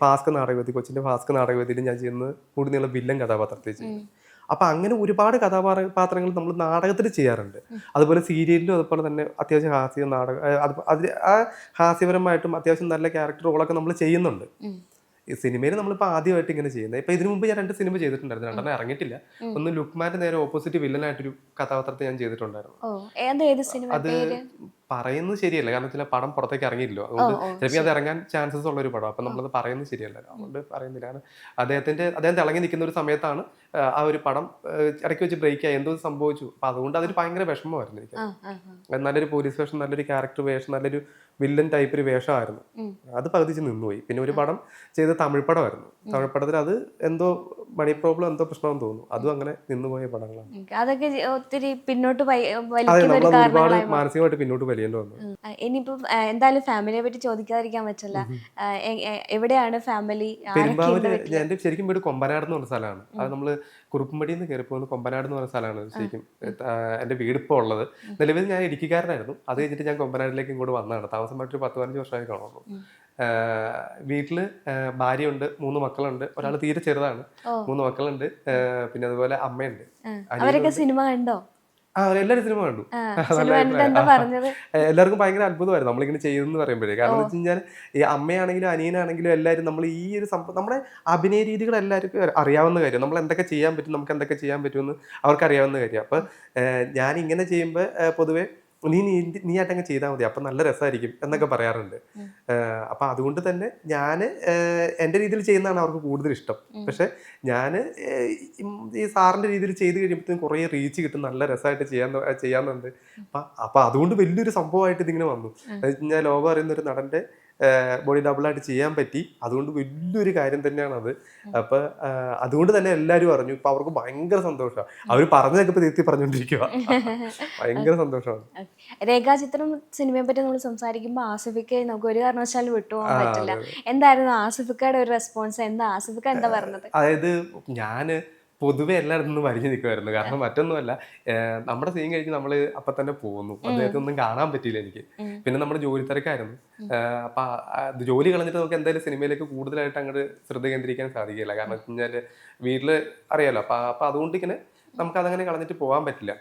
ഫാസ്ക് നാടകവേദി കൊച്ചിന്റെ ഫാസ്ക് നാടകവേദിയിൽ ഞാൻ ചെയ്യുന്ന കൂടുതലുള്ള വില്ലൻ കഥാപാത്രത്തെ ചെയ്യും അപ്പൊ അങ്ങനെ ഒരുപാട് കഥാപാത്രങ്ങൾ നമ്മൾ നാടകത്തിൽ ചെയ്യാറുണ്ട്. അതുപോലെ സീരിയലിലും അതുപോലെ തന്നെ അത്യാവശ്യം ഹാസ്യ നാടക അത് ആ ഹാസ്യപരമായിട്ടും അത്യാവശ്യം നല്ല ക്യാരക്ടർ റോളൊക്കെ നമ്മൾ ചെയ്യുന്നുണ്ട്. ഈ സിനിമയിൽ നമ്മളിപ്പോൾ ആദ്യമായിട്ട് ഇങ്ങനെ ചെയ്യുന്നത്. ഇപ്പൊ ഇതിനു മുമ്പ് ഞാൻ രണ്ട് സിനിമ ചെയ്തിട്ടുണ്ടായിരുന്നു. രണ്ടെണ്ണം ഇറങ്ങിയിട്ടില്ല. ഒന്ന് ലുക്മാന്റെ നേരെ ഓപ്പോസിറ്റ് വില്ലനായിട്ടൊരു കഥാപാത്രത്തെ ഞാൻ ചെയ്തിട്ടുണ്ടായിരുന്നു. അത് പറയുന്നത് ശരിയല്ല. കാരണം ചില പടം പുറത്തേക്ക് ഇറങ്ങിയില്ലോ അതുകൊണ്ട് ചിലപ്പോൾ അത് ഇറങ്ങാൻ ചാൻസസ് ഉള്ള ഒരു പടം. അപ്പൊ നമ്മളത് പറയുന്നത് ശരിയല്ല. അതുകൊണ്ട് പറയുന്നില്ല. കാരണം അദ്ദേഹത്തിന്റെ അദ്ദേഹം തിളങ്ങി നിൽക്കുന്ന ഒരു സമയത്താണ് ആ, ഒരു പടം ഇടയ്ക്ക് വെച്ച് ബ്രേക്ക് ആയി. എന്തോ സംഭവിച്ചു. അപ്പൊ അതുകൊണ്ട് അതൊരു ഭയങ്കര വിഷമമായിരുന്നു എനിക്ക്. നല്ലൊരു പോലീസ് വേഷം നല്ലൊരു ക്യാരക്ടർ വേഷം നല്ലൊരു വില്ലൻ ടൈപ്പ് ഒരു വേഷമായിരുന്നു. അത് പകുതിച്ച് നിന്നുപോയി. പിന്നെ ഒരു പടം ചെയ്ത തമിഴ് പടമായിരുന്നു. തമിഴ് പടത്തിൽ അത് എന്തോ മണി പ്രോബ്ലം എന്തോ പ്രശ്നമെന്ന് തോന്നുന്നു. അതും അങ്ങനെ നിന്നുപോയ പടങ്ങളാണ്. അതൊക്കെ ഒത്തിരി പിന്നോട്ട് ഒരുപാട് മാനസികമായിട്ട് പിന്നോട്ട് വലിയേണ്ടി വന്നു. ഉം. ആ, ഇനിയിപ്പം എന്തായാലും ഫാമിലിയെ പറ്റി ചോദിക്കാതിരിക്കാൻ പറ്റില്ല. എവിടെയാണ് ഫാമിലി പെരുമ്പാവൂര് എന്റെ ശരിക്കും വീട് കൊമ്പനാട് എന്ന് പറഞ്ഞ സ്ഥലമാണ്. അത് നമ്മൾ കുറുപ്പമ്പടിയിൽ നിന്ന് കയറി പോകുന്ന കൊമ്പനാട് എന്ന് പറഞ്ഞ സ്ഥലമാണ് ശരിക്കും. എന്റെ വീട് ഇപ്പോൾ ഉള്ളത്. നിലവിൽ ഞാൻ ഇടുക്കിക്കാരനായിരുന്നു. അത് കഴിഞ്ഞിട്ട് ഞാൻ കൊമ്പനാടിലേക്ക് ഇങ്ങോട്ട് വന്നതാണ്. താമസമായിട്ട് ഒരു പത്ത് പതിനഞ്ച് വർഷമായി കാണുന്നു വീട്ടിൽ ഭാര്യ ഭാര്യയുണ്ട് മൂന്ന് മക്കളുണ്ട്. ഒരാൾ തീരെ ചെറുതാണ്. മൂന്ന് മക്കളുണ്ട്. പിന്നെ അതുപോലെ അമ്മയുണ്ട്. അവരൊക്കെ സിനിമ കണ്ടോ? എല്ലാവരും സിനിമ കണ്ടു. എല്ലാവർക്കും ഭയങ്കര അത്ഭുതമായിരുന്നു നമ്മളിങ്ങനെ ചെയ്യുന്നു പറയുമ്പോഴേ. കാരണം എന്ന് വെച്ച് കഴിഞ്ഞാൽ ഈ അമ്മയാണെങ്കിലും അനിയനാണെങ്കിലും എല്ലാവരും നമ്മൾ ഈ ഒരു സംഭവം നമ്മുടെ അഭിനയ രീതികൾ എല്ലാവർക്കും അറിയാവുന്ന കാര്യം. നമ്മൾ എന്തൊക്കെ ചെയ്യാൻ പറ്റും നമുക്ക് എന്തൊക്കെ ചെയ്യാൻ പറ്റുമെന്ന് അവർക്ക് അറിയാവുന്ന കാര്യം. അപ്പൊ ഞാൻ ഇങ്ങനെ ചെയ്യുമ്പോൾ പൊതുവെ നീ നീ നീ ആയിട്ടങ്ങ് ചെയ്താൽ മതി. അപ്പം നല്ല രസമായിരിക്കും എന്നൊക്കെ പറയാറുണ്ട്. അപ്പം അതുകൊണ്ട് തന്നെ ഞാൻ എന്റെ രീതിയിൽ ചെയ്യുന്നതാണ് അവർക്ക് കൂടുതൽ ഇഷ്ടം. പക്ഷെ ഞാൻ ഈ സാറിന്റെ രീതിയിൽ ചെയ്ത് കഴിയുമ്പോഴത്തേക്കും കുറേ റീച്ച് കിട്ടും. നല്ല രസമായിട്ട് ചെയ്യാൻ ചെയ്യാന്നുണ്ട്. അപ്പം അപ്പം അതുകൊണ്ട് വലിയൊരു സംഭവമായിട്ട് ഇതിങ്ങനെ വന്നു. ഞാൻ ലോകം അറിയുന്ന ഒരു നടന്റെ ബോഡി ഡബിളായിട്ട് ചെയ്യാൻ പറ്റി. അതുകൊണ്ട് വലിയൊരു കാര്യം തന്നെയാണ് അത് അപ്പൊ അതുകൊണ്ട് തന്നെ എല്ലാവരും അറിഞ്ഞു. ഇപ്പൊ അവർക്ക് ഭയങ്കര സന്തോഷമാണ് അവർ പറഞ്ഞതൊക്കെ ഇപ്പൊ തിരുത്തി പറഞ്ഞുകൊണ്ടിരിക്കുക ഭയങ്കര സന്തോഷമാണ്. രേഖാചിത്രം സിനിമയെ പറ്റി നമ്മൾ സംസാരിക്കുമ്പോൾ ആസിഫിക്ക് നമുക്ക് ഒരു കാരണവശാലും വിട്ടുപോകാൻ പറ്റില്ല. എന്തായിരുന്നു ആസിഫിക്കയുടെ ഒരു റെസ്പോൺസ് എന്താ ആസിഫിക്ക എന്താ പറഞ്ഞത്? അതായത് ഞാൻ പൊതുവെ എല്ലായിടത്തും നിന്ന് വലിഞ്ഞു നിൽക്കുമായിരുന്നു കാരണം മറ്റൊന്നുമല്ല നമ്മുടെ സീൻ കഴിഞ്ഞ് നമ്മൾ അപ്പം തന്നെ പോകുന്നു. അദ്ദേഹത്തെ ഒന്നും കാണാൻ പറ്റിയില്ല എനിക്ക്. പിന്നെ നമ്മുടെ ജോലി തിരക്കായിരുന്നു. അപ്പൊ ജോലി കളഞ്ഞിട്ട് നമുക്ക് എന്തായാലും സിനിമയിലേക്ക് കൂടുതലായിട്ട് അങ്ങോട്ട് ശ്രദ്ധ കേന്ദ്രീകരിക്കാൻ സാധിക്കില്ല. കാരണം വെച്ച് കഴിഞ്ഞാൽ വീട്ടിൽ അറിയാലോ അപ്പൊ അപ്പൊ അതുകൊണ്ട് ഇങ്ങനെ നമുക്ക് അതങ്ങനെ കളഞ്ഞിട്ട് പോകാൻ പറ്റില്ല.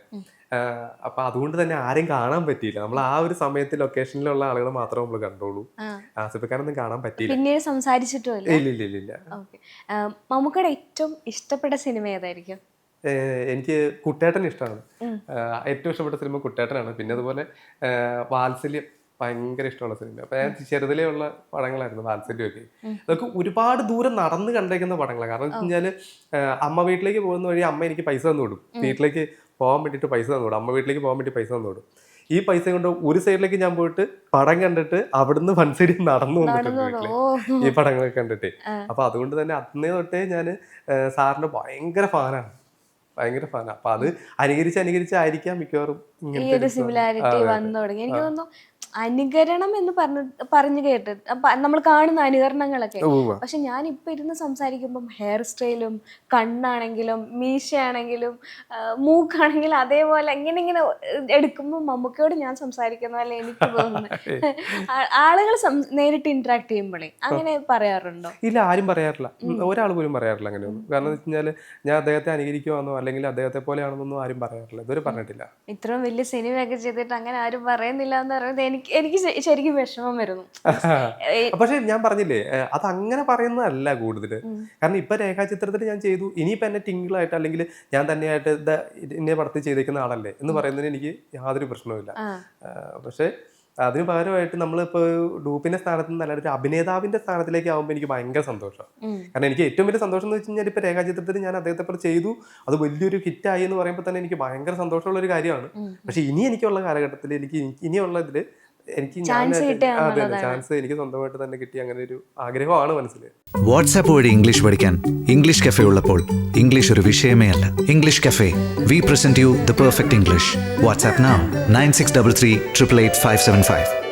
അപ്പൊ അതുകൊണ്ട് തന്നെ ആരെയും കാണാൻ പറ്റിയില്ല. നമ്മൾ ആ ഒരു സമയത്ത് ലൊക്കേഷനിലുള്ള ആളുകൾ മാത്രമേ നമ്മൾ കണ്ടോളൂ ആസിഫിക്കാനൊന്നും ആസിഫക്കാരൊന്നും കാണാൻ പറ്റിയില്ല. പിന്നീട് സംസാരിച്ചിട്ടില്ല ഇല്ല ഇല്ല മമ്മൂക്കയുടെ ഏറ്റവും ഇഷ്ടപ്പെട്ട സിനിമ ഏതായിരിക്കും? എനിക്ക് കുട്ടേട്ടൻ ഇഷ്ടമാണ്. ഏറ്റവും ഇഷ്ടപ്പെട്ട സിനിമ കുട്ടേട്ടനാണ്. പിന്നെ അതുപോലെ വാത്സല്യം ഭയങ്കര ഇഷ്ടമുള്ള സിനിമ അപ്പൊ ഞാൻ ചെറുതിലേ ഉള്ള പടങ്ങളായിരുന്നു വാത്സല്യമൊക്കെ. അതൊക്കെ ഒരുപാട് ദൂരം നടന്ന് കണ്ടേക്കുന്ന പടങ്ങളാണ് കാരണം വെച്ച് കഴിഞ്ഞാൽ അമ്മ വീട്ടിലേക്ക് പോകുന്ന വഴി അമ്മ എനിക്ക് പൈസ തന്നു കൊടുക്കും. വീട്ടിലേക്ക് പോകാൻ വേണ്ടിയിട്ട് പൈസ തന്നു അമ്മ വീട്ടിലേക്ക് പോകാൻ വേണ്ടി പൈസ തന്നു ഈ പൈസ കൊണ്ട് ഒരു സൈഡിലേക്ക് ഞാൻ പോയിട്ട് പടം കണ്ടിട്ട് അവിടുന്ന് വൺ സൈഡിൽ നടന്നു വന്നിട്ടുണ്ട് വീട്ടിൽ. ഈ പടങ്ങളൊക്കെ കണ്ടിട്ട്. അപ്പൊ അതുകൊണ്ട് തന്നെ അന്നേ തൊട്ടേ ഞാൻ സാറിന്റെ ഭയങ്കര ഫാനാണ്. ഭയങ്കര ഫാനാണ് അപ്പൊ അത് അനുകരിച്ച് അനുകരിച്ചായിരിക്കാം മിക്കവാറും ഇങ്ങനത്തെ സിമിലാരിറ്റി. വന്നു തുടങ്ങി. എനിക്ക് തോന്നുന്നു അനുകരണം എന്ന് പറഞ്ഞു പറഞ്ഞു കേട്ട് നമ്മൾ കാണുന്ന അനുകരണങ്ങളൊക്കെ. പക്ഷെ ഞാൻ ഇപ്പൊ ഇരുന്ന് സംസാരിക്കുമ്പം ഹെയർ സ്റ്റൈലും കണ്ണാണെങ്കിലും മീശയാണെങ്കിലും മൂക്കാണെങ്കിലും അതേപോലെ ഇങ്ങനെ ഇങ്ങനെ എടുക്കുമ്പോൾ മമ്മൂക്കയോട് ഞാൻ സംസാരിക്കുന്ന പോലെ എനിക്ക് തോന്നുന്നു. ആളുകൾ നേരിട്ട് ഇന്ററാക്ട് ചെയ്യുമ്പോഴേ അങ്ങനെ പറയാറുണ്ടോ? ഇല്ല ആരും പറയാറില്ല. ഒരാൾ പോലും പറയാറില്ല അങ്ങനെയൊന്നും. കാരണം വെച്ചാൽ വെച്ച് ഞാൻ അദ്ദേഹത്തെ അനുകരിക്കുവാണോ അല്ലെങ്കിൽ അദ്ദേഹത്തെ പോലെയാണെന്നൊന്നും ആരും പറയാറില്ല. ഇതുവരെ പറഞ്ഞിട്ടില്ല. ഇത്രയും വലിയ സിനിമയൊക്കെ ചെയ്തിട്ട് അങ്ങനെ ആരും പറയുന്നില്ല എന്ന് പറയുന്നത് എനിക്ക് എനിക്ക് ശരിക്കും വിഷമം വരുന്നു. പക്ഷെ ഞാൻ പറഞ്ഞില്ലേ അത് അങ്ങനെ പറയുന്നതല്ല കൂടുതൽ കാരണം ഇപ്പൊ രേഖാചിത്രത്തിൽ ഞാൻ ചെയ്തു ഇനിയിപ്പോ എന്നെ ടിങ്കിളായിട്ട് അല്ലെങ്കിൽ ഞാൻ തന്നെയായിട്ട് എന്നെ പടത്തിൽ ചെയ്തേക്കുന്ന ആളല്ലേ എന്ന് പറയുന്നതിന് എനിക്ക് യാതൊരു പ്രശ്നവുമില്ല. പക്ഷെ അതിന് പകരമായിട്ട് നമ്മളിപ്പോൾ ഡൂപ്പിന്റെ സ്ഥാനത്ത് നിന്ന് അല്ലാതെ അഭിനേതാവിന്റെ സ്ഥാനത്തിലേക്ക് ആകുമ്പോൾ എനിക്ക് ഭയങ്കര സന്തോഷം. കാരണം എനിക്ക് ഏറ്റവും വലിയ സന്തോഷം എന്ന് വെച്ച് കഴിഞ്ഞാൽ ഇപ്പൊ രേഖാചിത്രത്തിൽ ഞാൻ അദ്ദേഹത്തെ പോലെ ചെയ്തു. അത് വലിയൊരു ഹിറ്റായി എന്ന് പറയുമ്പോൾ തന്നെ എനിക്ക് ഭയങ്കര സന്തോഷമുള്ള ഒരു കാര്യമാണ്. പക്ഷെ ഇനി എനിക്കുള്ള കാലഘട്ടത്തിൽ എനിക്ക് ഇനി- ഇനിയുള്ള ഇതിൽ എനിക്ക് അതെ. ചാൻസ് എനിക്ക് സ്വന്തമായിട്ട് തന്നെ കിട്ടിയ അങ്ങനെ ഒരു ആഗ്രഹമാണ് മനസ്സിൽ വാട്സാപ്പ് വഴി ഇംഗ്ലീഷ് പഠിക്കാൻ ഇംഗ്ലീഷ് കഫേ ഉള്ളപ്പോൾ ഇംഗ്ലീഷ് ഒരു വിഷയമേ അല്ല. English cafe. We present you the perfect English WhatsApp nine six double three triple eight five seven five